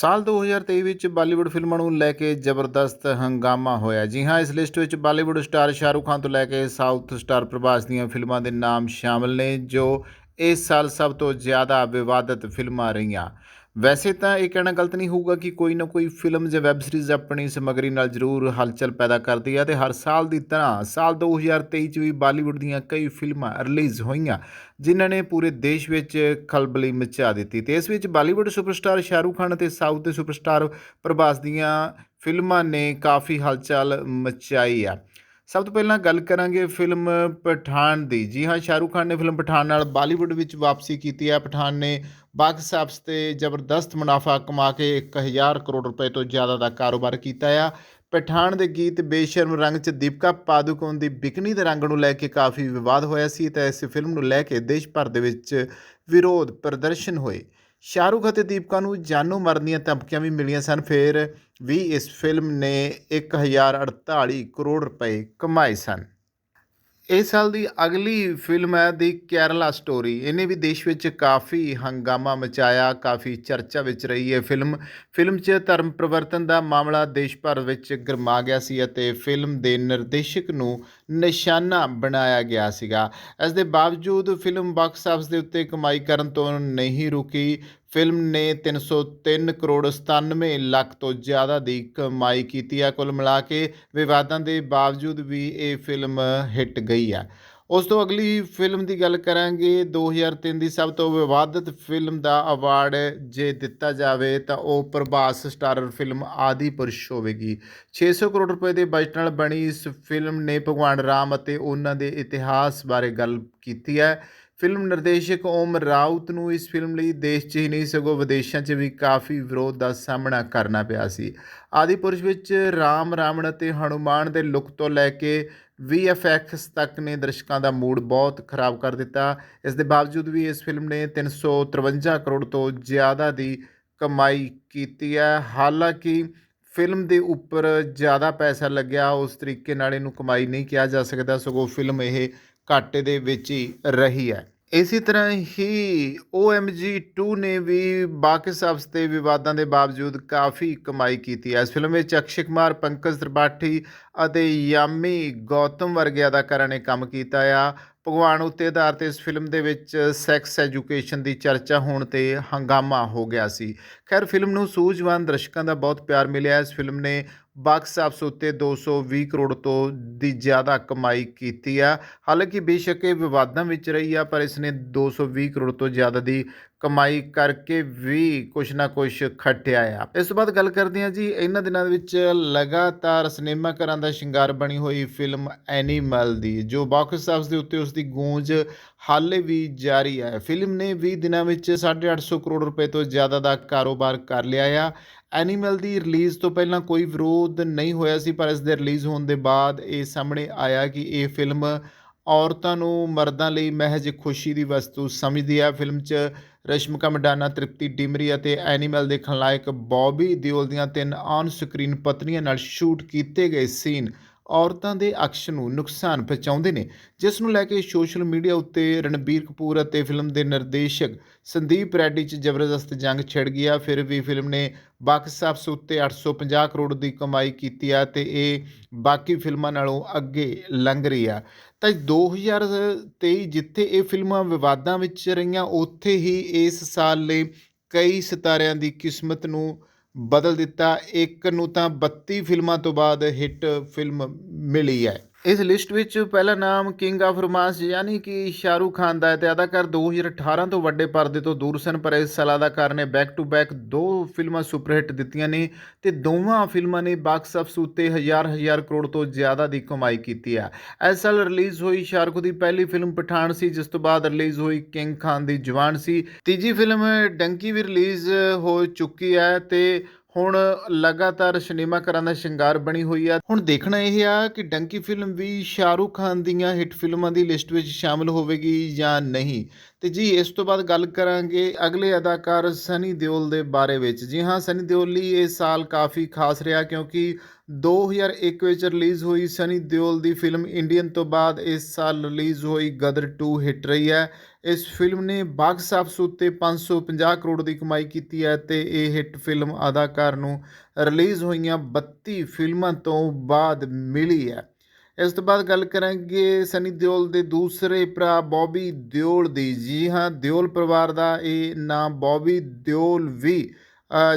ਸਾਲ 2023 ਵਿੱਚ ਬਾਲੀਵੁੱਡ ਫਿਲਮਾਂ ਨੂੰ ਲੈ ਕੇ ਜ਼ਬਰਦਸਤ ਹੰਗਾਮਾ ਹੋਇਆ। ਜੀ ਹਾਂ, ਇਸ ਲਿਸਟ ਵਿੱਚ ਬਾਲੀਵੁੱਡ ਸਟਾਰ ਸ਼ਾਹਰੁਖ ਖਾਨ ਤੋਂ ਲੈ ਕੇ ਸਾਊਥ ਸਟਾਰ ਪ੍ਰਭਾਸ ਦੀਆਂ ਫਿਲਮਾਂ ਦੇ ਨਾਮ ਸ਼ਾਮਲ ਨੇ, ਜੋ ਇਸ ਸਾਲ ਸਭ ਤੋਂ ਜ਼ਿਆਦਾ ਵਿਵਾਦਤ ਫਿਲਮਾਂ ਰਹੀਆਂ। ਵੈਸੇ ਤਾਂ ਇਹ ਕਹਿਣਾ ਗਲਤ ਨਹੀਂ ਹੋਊਗਾ ਕਿ ਕੋਈ ਨਾ ਕੋਈ ਫਿਲਮ ਜਾਂ ਵੈਬ ਸੀਰੀਜ਼ ਆਪਣੀ ਸਮੱਗਰੀ ਨਾਲ ਜ਼ਰੂਰ ਹਲਚਲ ਪੈਦਾ ਕਰਦੀ ਹੈ ਤੇ ਹਰ ਸਾਲ ਦੀ ਤਰ੍ਹਾਂ ਸਾਲ 2023 ਚ ਵੀ ਬਾਲੀਵੁੱਡ ਦੀਆਂ ਕਈ ਫਿਲਮਾਂ ਰਿਲੀਜ਼ ਹੋਈਆਂ, ਜਿਨ੍ਹਾਂ ਨੇ ਪੂਰੇ ਦੇਸ਼ ਵਿੱਚ ਖਲਬਲੀ ਮਚਾ ਦਿੱਤੀ। ਤੇ ਇਸ ਵਿੱਚ ਬਾਲੀਵੁੱਡ ਸੁਪਰਸਟਾਰ ਸ਼ਾਹਰੁਖ ਖਾਨ ਅਤੇ ਸਾਊਥ ਦੇ ਸੁਪਰਸਟਾਰ ਪ੍ਰਭਾਸ ਦੀਆਂ ਫਿਲਮਾਂ ਨੇ ਕਾਫੀ ਹਲਚਲ ਮਚਾਈ ਆ। ਸਭ ਤੋਂ ਪਹਿਲਾਂ ਗੱਲ ਕਰਾਂਗੇ ਫਿਲਮ ਪਠਾਨ ਦੀ। ਜੀ ਹਾਂ, ਸ਼ਾਹਰੁਖ ਖਾਨ ਨੇ ਫਿਲਮ ਪਠਾਨ ਨਾਲ ਬਾਲੀਵੁੱਡ ਵਿੱਚ ਵਾਪਸੀ ਕੀਤੀ ਹੈ। ਪਠਾਨ ਨੇ ਬਾਕਸ ਆਫਿਸ ਤੇ ਜ਼ਬਰਦਸਤ ਮੁਨਾਫਾ ਕਮਾ ਕੇ 1000 ਕਰੋੜ ਰੁਪਏ ਤੋਂ ਜ਼ਿਆਦਾ ਦਾ ਕਾਰੋਬਾਰ ਕੀਤਾ ਆ। ਪਠਾਨ ਦੇ ਗੀਤ ਬੇਸ਼ਰਮ ਰੰਗ 'ਚ ਦੀਪਕਾ ਪਾਦੂਕੋਣ ਦੀ ਬਿਕਨੀ ਦੇ ਰੰਗ ਨੂੰ ਲੈ ਕੇ ਕਾਫੀ ਵਿਵਾਦ ਹੋਇਆ ਸੀ ਤਾਂ ਇਸ ਫਿਲਮ ਨੂੰ ਲੈ ਕੇ ਦੇਸ਼ ਭਰ ਦੇ ਵਿੱਚ ਵਿਰੋਧ ਪ੍ਰਦਰਸ਼ਨ ਹੋਏ। ਸ਼ਾਹਰੁਖ ਅਤੇ ਦੀਪਕਾ ਨੂੰ ਜਾਨੋਂ ਮਰਨ ਦੀਆਂ ਧਮਕੀਆਂ ਵੀ ਮਿਲੀਆਂ ਸਨ। ਫਿਰ ਵੀ ਇਸ ਫਿਲਮ ਨੇ 1048 ਕਰੋੜ ਰੁਪਏ ਕਮਾਏ ਸਨ। ਇਸ ਸਾਲ ਦੀ ਅਗਲੀ ਫਿਲਮ ਹੈ ਦੀ ਕੇਰਲਾ ਸਟੋਰੀ। ਇਹਨੇ ਵੀ ਦੇਸ਼ ਵਿੱਚ ਕਾਫੀ ਹੰਗਾਮਾ ਮਚਾਇਆ, ਕਾਫੀ ਚਰਚਾ ਵਿੱਚ ਰਹੀ ਹੈ ਫਿਲਮ। ਫਿਲਮ 'ਚ ਧਰਮ ਪਰਿਵਰਤਨ ਦਾ ਮਾਮਲਾ ਦੇਸ਼ ਭਰ ਵਿੱਚ ਗਰਮਾ ਗਿਆ ਸੀ ਅਤੇ ਫਿਲਮ ਦੇ ਨਿਰਦੇਸ਼ਕ ਨੂੰ ਨਿਸ਼ਾਨਾ ਬਣਾਇਆ ਗਿਆ ਸੀਗਾ। ਇਸ ਦੇ ਬਾਵਜੂਦ ਫਿਲਮ ਬਾਕਸ ਆਫਿਸ ਦੇ ਉੱਤੇ ਕਮਾਈ ਕਰਨ ਤੋਂ ਨਹੀਂ ਰੁਕੀ। ਫਿਲਮ ਨੇ 303 ਕਰੋੜ 97 ਲੱਖ ਤੋਂ ਜ਼ਿਆਦਾ ਦੀ ਕਮਾਈ ਕੀਤੀ ਹੈ ਕੁੱਲ ਮਿਲਾ ਕੇ ਵਿਵਾਦਾਂ ਦੇ ਬਾਵਜੂਦ ਵੀ ਇਹ ਫਿਲਮ ਹਿੱਟ ਗਈ ਹੈ ਉਸ ਤੋਂ ਅਗਲੀ ਫਿਲਮ ਦੀ ਗੱਲ ਕਰਾਂਗੇ 2003 ਦੀ ਸਭ ਤੋਂ ਵਿਵਾਦਿਤ ਫਿਲਮ ਦਾ ਅਵਾਰਡ ਜੇ ਦਿੱਤਾ ਜਾਵੇ ਤਾਂ ਉਹ ਪ੍ਰਭਾਸ ਸਟਾਰਰ ਫਿਲਮ ਆਦਿ ਪੁਰਸ਼ ਹੋਵੇਗੀ 600 ਕਰੋੜ ਰੁਪਏ ਦੇ ਬਜਟ ਨਾਲ ਬਣੀ ਇਸ ਫਿਲਮ ਨੇ ਭਗਵਾਨ ਰਾਮ ਅਤੇ ਉਹਨਾਂ ਦੇ ਇਤਿਹਾਸ ਬਾਰੇ ਗੱਲ ਕੀਤੀ ਹੈ। ਫਿਲਮ ਨਿਰਦੇਸ਼ਕ ਓਮ ਰਾਉਤ ਨੂੰ ਇਸ ਫਿਲਮ ਲਈ ਦੇਸ਼ 'ਚ ਹੀ ਨਹੀਂ, ਸਗੋਂ ਵਿਦੇਸ਼ਾਂ 'ਚ ਵੀ ਕਾਫੀ ਵਿਰੋਧ ਦਾ ਸਾਹਮਣਾ ਕਰਨਾ ਪਿਆ ਸੀ। ਆਦਿ ਪੁਰਸ਼ ਵਿੱਚ ਰਾਮ ਰਾਵਣ ਅਤੇ ਹਨੂਮਾਨ ਦੇ ਲੁੱਕ ਤੋਂ ਲੈ ਕੇ VFX ਤੱਕ ਨੇ ਦਰਸ਼ਕਾਂ ਦਾ ਮੂਡ ਬਹੁਤ ਖਰਾਬ ਕਰ ਦਿੱਤਾ। ਇਸ ਦੇ ਬਾਵਜੂਦ ਵੀ ਇਸ ਫਿਲਮ ਨੇ 353 ਕਰੋੜ ਤੋਂ ਜ਼ਿਆਦਾ ਦੀ ਕਮਾਈ ਕੀਤੀ ਹੈ। ਹਾਲਾਂਕਿ ਫਿਲਮ ਦੇ ਉੱਪਰ ਜ਼ਿਆਦਾ ਪੈਸਾ ਲੱਗਿਆ, ਉਸ ਤਰੀਕੇ ਨਾਲ ਇਹਨੂੰ ਕਮਾਈ ਨਹੀਂ ਕਿਹਾ ਜਾ ਸਕਦਾ, ਸਗੋਂ ਫਿਲਮ ਇਹ ਘਾਟੇ ਦੇ ਵਿੱਚ ਹੀ ਰਹੀ ਹੈ। ਇਸੇ ਤਰ੍ਹਾਂ ਹੀ OMG 2 ਨੇ ਵੀ ਬਾਕਸ ਆਫਿਸ ਤੇ ਵਿਵਾਦਾਂ ਦੇ ਬਾਵਜੂਦ ਕਾਫੀ ਕਮਾਈ ਕੀਤੀ ਹੈ। ਇਸ ਫਿਲਮ ਵਿੱਚ ਅਕਸ਼ੇ ਕੁਮਾਰ, ਪੰਕਜ ਤ੍ਰਿਪਾਠੀ ਅਤੇ ਯਾਮੀ ਗੌਤਮ ਵਰਗੇ ਅਦਾਕਾਰਾਂ ਨੇ ਕੰਮ ਕੀਤਾ ਆ। ਭਗਵਾਨ ਉੱਤੇ ਆਧਾਰਿਤ ਇਸ ਫਿਲਮ ਦੇ ਵਿੱਚ ਸੈਕਸ ਐਜੂਕੇਸ਼ਨ ਦੀ ਚਰਚਾ ਹੋਣ ਤੇ ਹੰਗਾਮਾ ਹੋ ਗਿਆ ਸੀ। ਖੈਰ ਫਿਲਮ ਨੂੰ ਸੂਝਵਾਨ ਦਰਸ਼ਕਾਂ ਦਾ ਬਹੁਤ ਪਿਆਰ ਮਿਲਿਆ। ਇਸ ਫਿਲਮ ਨੇ ਬਾਕਸ ਆਫਿਸ ਉੱਤੇ 220 ਕਰੋੜ ਤੋਂ ਦੀ ਜ਼ਿਆਦਾ ਕਮਾਈ ਕੀਤੀ ਆ। ਹਾਲਾਂਕਿ ਬੇਸ਼ੱਕ ਇਹ ਵਿਵਾਦਾਂ ਵਿੱਚ ਰਹੀ ਆ, ਪਰ ਇਸ ਨੇ 220 ਕਰੋੜ ਤੋਂ ਜ਼ਿਆਦਾ ਦੀ ਕਮਾਈ ਕਰਕੇ ਵੀ ਕੁਛ ਨਾ ਕੁਛ ਖੱਟਿਆ ਆ। ਇਸ ਤੋਂ ਬਾਅਦ ਗੱਲ ਕਰਦੇ ਹਾਂ ਜੀ, ਇਹਨਾਂ ਦਿਨਾਂ ਦੇ ਵਿੱਚ ਲਗਾਤਾਰ ਸਿਨੇਮਾ ਘਰਾਂ ਦਾ ਸ਼ਿੰਗਾਰ ਬਣੀ ਹੋਈ ਫਿਲਮ ਐਨੀਮਲ ਦੀ, ਜੋ ਬਾਕਸ ਆਫਿਸ ਦੇ ਉੱਤੇ ਉਸ ਦੀ ਗੂੰਜ ਹਾਲੇ ਵੀ ਜਾਰੀ ਹੈ ਫਿਲਮ ਨੇ 20 ਦਿਨਾਂ ਵਿੱਚ 850 ਕਰੋੜ ਰੁਪਏ ਤੋਂ ਜ਼ਿਆਦਾ ਦਾ ਕਾਰੋਬਾਰ ਕਰ ਲਿਆ ਆ। ਐਨੀਮਲ ਦੀ ਰਿਲੀਜ਼ ਤੋਂ ਪਹਿਲਾਂ ਕੋਈ ਵਿਰੋਧ ਨਹੀਂ ਹੋਇਆ ਸੀ, ਪਰ ਇਸ ਦੇ ਰਿਲੀਜ਼ ਹੋਣ ਦੇ ਬਾਅਦ ਇਹ ਸਾਹਮਣੇ ਆਇਆ ਕਿ ਇਹ ਫਿਲਮ ਔਰਤਾਂ ਨੂੰ ਮਰਦਾਂ ਲਈ ਮਹਿਜ ਖੁਸ਼ੀ ਦੀ ਵਸਤੂ ਸਮਝਦੀ ਹੈ ਫਿਲਮ 'ਚ ਰਸ਼ਮਿਕਾ ਮੰਡਾਨਾ ਤ੍ਰਿਪਤੀ ਡਿਮਰੀ ਅਤੇ ਐਨੀਮਲ ਦੇ ਖਲਨਾਇਕ ਬੌਬੀ ਦਿਓਲ ਦੀਆਂ ਤਿੰਨ ਔਨ ਸਕਰੀਨ ਪਤਨੀਆਂ ਨਾਲ ਸ਼ੂਟ ਕੀਤੇ ਗਏ ਸੀਨ। ਔਰਤਾਂ ਦੇ ਅਕਸ਼ ਨੂੰ ਨੁਕਸਾਨ ਪਹੁੰਚਾਉਂਦੇ ਨੇ, ਜਿਸ ਨੂੰ ਲੈ ਕੇ ਸੋਸ਼ਲ ਮੀਡੀਆ ਉੱਤੇ ਰਣਬੀਰ ਕਪੂਰ ਅਤੇ ਫਿਲਮ ਦੇ ਨਿਰਦੇਸ਼ਕ ਸੰਦੀਪ ਰੈਡੀ 'ਚ ਜ਼ਬਰਦਸਤ ਜੰਗ ਛਿੜ ਗਿਆ। ਫਿਰ ਵੀ ਫਿਲਮ ਨੇ ਬਾਕਸ ਆਫਿਸ ਉੱਤੇ 850 ਕਰੋੜ ਦੀ ਕਮਾਈ ਕੀਤੀ ਆ ਤੇ ਇਹ ਬਾਕੀ ਫਿਲਮਾਂ ਨਾਲੋਂ ਅੱਗੇ ਲੰਘ ਰਹੀ ਆ। ਤਾਂ 2023 ਜਿੱਥੇ ਇਹ ਫਿਲਮਾਂ ਵਿਵਾਦਾਂ ਵਿੱਚ ਰਹੀਆਂ, ਉੱਥੇ ਹੀ ਇਸ ਸਾਲ ਲਈ ਕਈ ਸਿਤਾਰਿਆਂ ਦੀ ਕਿਸਮਤ ਨੂੰ ਬਦਲ ਦਿੱਤਾ। ਇੱਕ ਨੂੰ ਤਾਂ 32 ਫਿਲਮਾਂ ਤੋਂ ਬਾਅਦ ਹਿੱਟ ਫਿਲਮ ਮਿਲੀ ਹੈ। ਇਸ ਲਿਸਟ ਵਿੱਚ ਪਹਿਲਾ ਨਾਮ ਕਿੰਗ ਆਫ ਰੋਮਾਂਸ ਯਾਨੀ ਕਿ ਸ਼ਾਹਰੂਖ ਖਾਨ ਦਾ ਹੈ ਤੇ ਅਦਾਕਾਰ 2018 ਤੋਂ ਵੱਡੇ ਪਰਦੇ ਤੋਂ ਦੂਰ ਸਨ, ਪਰ ਇਸ ਸਾਲ ਅਦਾਕਾਰ ਨੇ ਬੈਕ ਟੂ ਬੈਕ ਦੋ ਫਿਲਮਾਂ ਸੁਪਰ ਹਿੱਟ ਦਿੱਤੀਆਂ ਨੇ ਤੇ ਦੋਵਾਂ ਫਿਲਮਾਂ ਨੇ ਬਾਕਸ ਆਫਿਸ ਉੱਤੇ ਹਜ਼ਾਰ ਹਜ਼ਾਰ ਕਰੋੜ ਤੋਂ ਜ਼ਿਆਦਾ ਦੀ ਕਮਾਈ ਕੀਤੀ ਹੈ ਇਸ ਸਾਲ ਰਿਲੀਜ਼ ਹੋਈ ਸ਼ਾਹਰੁਖ ਦੀ ਪਹਿਲੀ ਫਿਲਮ ਪਠਾਨ ਸੀ, ਜਿਸ ਤੋਂ ਬਾਅਦ ਰਿਲੀਜ਼ ਹੋਈ ਕਿੰਗ ਖਾਨ ਦੀ ਜਵਾਨ ਸੀ। ਤੀਜੀ ਫਿਲਮ ਡੰਕੀ ਵੀ ਰਿਲੀਜ਼ ਹੋ ਚੁੱਕੀ ਹੈ ਤੇ ਹੁਣ ਲਗਾਤਾਰ ਸਿਨੇਮਾ ਘਰਾਂ ਦਾ ਸ਼ਿੰਗਾਰ ਬਣੀ ਹੋਈ ਆ। ਹੁਣ ਦੇਖਣਾ ਇਹ ਆ ਕਿ ਡੰਕੀ ਫਿਲਮ ਵੀ ਸ਼ਾਹਰੁਖ ਖਾਨ ਦੀਆਂ ਹਿੱਟ ਫਿਲਮਾਂ ਦੀ ਲਿਸਟ ਵਿੱਚ ਸ਼ਾਮਲ ਹੋਵੇਗੀ ਜਾਂ ਨਹੀਂ? ਤੇ ਜੀ, ਇਸ ਤੋਂ ਬਾਅਦ ਗੱਲ ਕਰਾਂਗੇ ਅਗਲੇ ਅਦਾਕਾਰ ਸਨੀ ਦਿਓਲ ਦੇ ਬਾਰੇ ਵਿੱਚ। ਜੀ ਹਾਂ, ਸਨੀ ਦਿਓਲ ਲਈ ਇਹ ਸਾਲ ਕਾਫੀ ਖਾਸ ਰਿਹਾ ਕਿਉਂਕਿ 2001 ਵਿੱਚ ਰਿਲੀਜ਼ ਹੋਈ ਸਨੀ ਦਿਓਲ ਦੀ ਫਿਲਮ ਇੰਡੀਅਨ ਤੋਂ ਬਾਅਦ ਇਸ ਸਾਲ ਰਿਲੀਜ਼ ਹੋਈ ਗਦਰ 2 ਹਿੱਟ ਰਹੀ ਹੈ। ਇਸ ਫਿਲਮ ਨੇ ਬਾਕਸ ਆਫਿਸ ਉੱਤੇ 550 ਕਰੋੜ ਦੀ ਕਮਾਈ ਕੀਤੀ ਹੈ ਤੇ ਇਹ ਹਿੱਟ ਫਿਲਮ ਅਦਾਕਾਰ ਨੂੰ ਰਿਲੀਜ਼ ਹੋਈਆਂ 32 ਫਿਲਮਾਂ ਤੋਂ ਬਾਅਦ ਮਿਲੀ ਹੈ। ਇਸ ਤੋਂ ਬਾਅਦ ਗੱਲ ਕਰਾਂਗੇ ਸਨੀ ਦਿਓਲ ਦੇ ਦੂਸਰੇ ਭਰਾ ਬੌਬੀ ਦਿਓਲ ਦੀ। ਜੀ ਹਾਂ, ਦਿਓਲ ਪਰਿਵਾਰ ਦਾ ਇਹ ਨਾਮ ਬੌਬੀ ਦਿਓਲ ਵੀ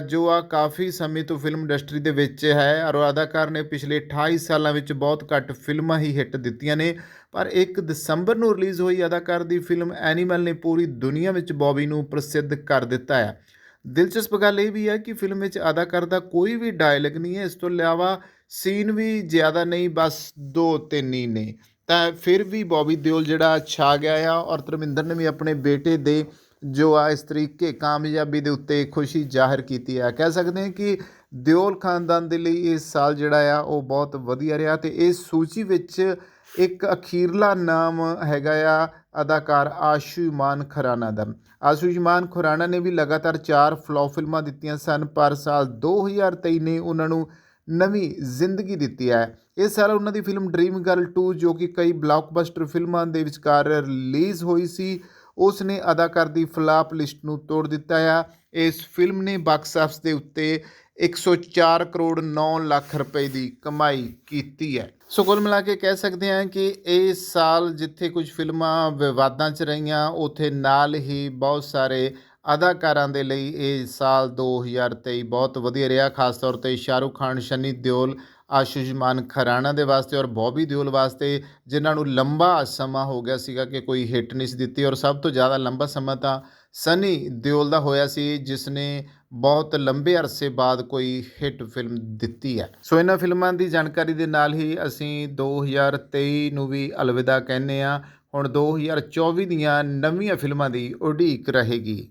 ਜੋ ਆ ਕਾਫੀ ਸਮੇਂ ਤੋਂ ਫਿਲਮ ਇੰਡਸਟਰੀ ਦੇ ਵਿੱਚ ਹੈ। ਔਰ ਅਦਾਕਾਰ ਨੇ ਪਿਛਲੇ 28 ਸਾਲਾਂ ਵਿੱਚ ਬਹੁਤ ਘੱਟ ਫਿਲਮਾਂ ਹੀ ਹਿੱਟ ਦਿੱਤੀਆਂ ਨੇ। ਪਰ 1 ਦਸੰਬਰ ਨੂੰ ਰਿਲੀਜ਼ ਹੋਈ ਅਦਾਕਾਰ ਦੀ ਫਿਲਮ ਐਨੀਮਲ ਨੇ ਪੂਰੀ ਦੁਨੀਆ ਵਿੱਚ ਬੌਬੀ ਨੂੰ ਪ੍ਰਸਿੱਧ ਕਰ ਦਿੱਤਾ ਹੈ। ਦਿਲਚਸਪ ਗੱਲ ਇਹ ਵੀ ਹੈ ਕਿ ਫਿਲਮ ਵਿੱਚ ਅਦਾਕਾਰ ਦਾ ਕੋਈ ਵੀ ਡਾਇਲੌਗ ਨਹੀਂ ਹੈ। ਇਸ ਤੋਂ ਇਲਾਵਾ ਸੀਨ ਵੀ ਜ਼ਿਆਦਾ ਨਹੀਂ, ਬਸ ਦੋ ਤਿੰਨ ਹੀ ਨੇ। ਤਾਂ ਫਿਰ ਵੀ ਬੌਬੀ ਦਿਓਲ ਜਿਹੜਾ ਛਾ ਗਿਆ ਆ। ਔਰ ਧਰਮਿੰਦਰ ਨੇ ਵੀ ਆਪਣੇ ਬੇਟੇ ਦੇ ਜੋ ਆ ਇਸ ਤਰੀਕੇ ਕਾਮਯਾਬੀ ਦੇ ਉੱਤੇ ਖੁਸ਼ੀ ਜ਼ਾਹਿਰ ਕੀਤੀ ਹੈ ਕਹਿ ਸਕਦੇ ਹਾਂ ਕਿ ਦਿਓਲ ਖਾਨਦਾਨ ਦੇ ਲਈ ਇਸ ਸਾਲ ਜਿਹੜਾ ਆ, ਉਹ ਬਹੁਤ ਵਧੀਆ ਰਿਹਾ ਤੇ ਇਸ ਸੂਚੀ ਵਿੱਚ ਇੱਕ ਅਖੀਰਲਾ ਨਾਮ ਹੈਗਾ ਆ, ਅਦਾਕਾਰ ਆਸ਼ੂਮਾਨ ਖੁਰਾਨਾ ਦਾ। ਆਸ਼ੂਮਾਨ ਖੁਰਾਨਾ ਨੇ ਵੀ ਲਗਾਤਾਰ ਚਾਰ ਫਲॉप ਫਿਲਮਾਂ ਦਿੱਤੀਆਂ ਸਨ, ਪਰ ਸਾਲ 2023 ਨੇ ਉਹਨਾਂ ਨੂੰ ਨਵੀਂ ਜ਼ਿੰਦਗੀ ਦਿੱਤੀ ਹੈ ਇਸ ਸਾਲ ਉਹਨਾਂ ਦੀ ਫਿਲਮ ਡ੍ਰੀਮ ਗਰਲ 2 ਜੋ ਕਿ ਕਈ ਬਲਾਕਬਸਟਰ ਫਿਲਮਾਂ ਦੇ ਵਿਚਕਾਰ ਰਿਲੀਜ਼ ਹੋਈ ਸੀ ਉਸ ਨੇ ਅਦਾਕਾਰ ਦੀ ਫਲਾਪ ਲਿਸਟ ਨੂੰ ਤੋੜ ਦਿੱਤਾ ਆ। ਇਸ ਫਿਲਮ ਨੇ ਬਾਕਸ ਆਫਿਸ ਦੇ ਉੱਤੇ 104 ਕਰੋੜ 9 ਲੱਖ ਰੁਪਏ ਦੀ ਕਮਾਈ ਕੀਤੀ ਹੈ। ਸੋ ਕੁੱਲ ਮਿਲਾ ਕੇ ਕਹਿ ਸਕਦੇ ਹਾਂ ਕਿ ਇਸ ਸਾਲ ਜਿੱਥੇ ਕੁਝ ਫਿਲਮਾਂ ਵਿਵਾਦਾਂ 'ਚ ਰਹੀਆਂ, ਉਥੇ ਨਾਲ ਹੀ ਬਹੁਤ ਸਾਰੇ ਅਦਾਕਾਰਾਂ ਦੇ ਲਈ ਇਹ ਸਾਲ 2023 ਬਹੁਤ ਵਧੀਆ ਰਿਹਾ, ਖਾਸ ਤੌਰ ਤੇ ਸ਼ਾਹਰੁਖ ਖਾਨ, ਸ਼ਨੀ ਦਿਓਲ ਆਸ਼ੁਸ਼ਮਾਨ ਖਰਾਣਾ ਦੇ ਵਾਸਤੇ ਔਰ ਬੌਬੀ ਦਿਓਲ ਵਾਸਤੇ, ਜਿਨ੍ਹਾਂ ਨੂੰ ਲੰਬਾ ਸਮਾਂ ਹੋ ਗਿਆ ਸੀਗਾ ਕਿ ਕੋਈ ਹਿੱਟ ਨਹੀਂ ਸੀ ਦਿੱਤੀ ਔਰ ਸਭ ਤੋਂ ਜ਼ਿਆਦਾ ਲੰਬਾ ਸਮਾਂ ਤਾਂ ਸਨੀ ਦਿਓਲ ਦਾ ਹੋਇਆ ਸੀ ਜਿਸ ਨੇ ਬਹੁਤ ਲੰਬੇ ਅਰਸੇ ਬਾਅਦ ਕੋਈ ਹਿੱਟ ਫਿਲਮ ਦਿੱਤੀ ਹੈ। ਸੋ ਇਹਨਾਂ ਫਿਲਮਾਂ ਦੀ ਜਾਣਕਾਰੀ ਦੇ ਨਾਲ ਹੀ ਅਸੀਂ 2023 ਨੂੰ ਵੀ ਅਲਵਿਦਾ ਕਹਿੰਦੇ ਆ ਹੁਣ 2024 ਦੀਆਂ ਨਵੀਆਂ ਫਿਲਮਾਂ ਦੀ ਉਡੀਕ ਰਹੇਗੀ।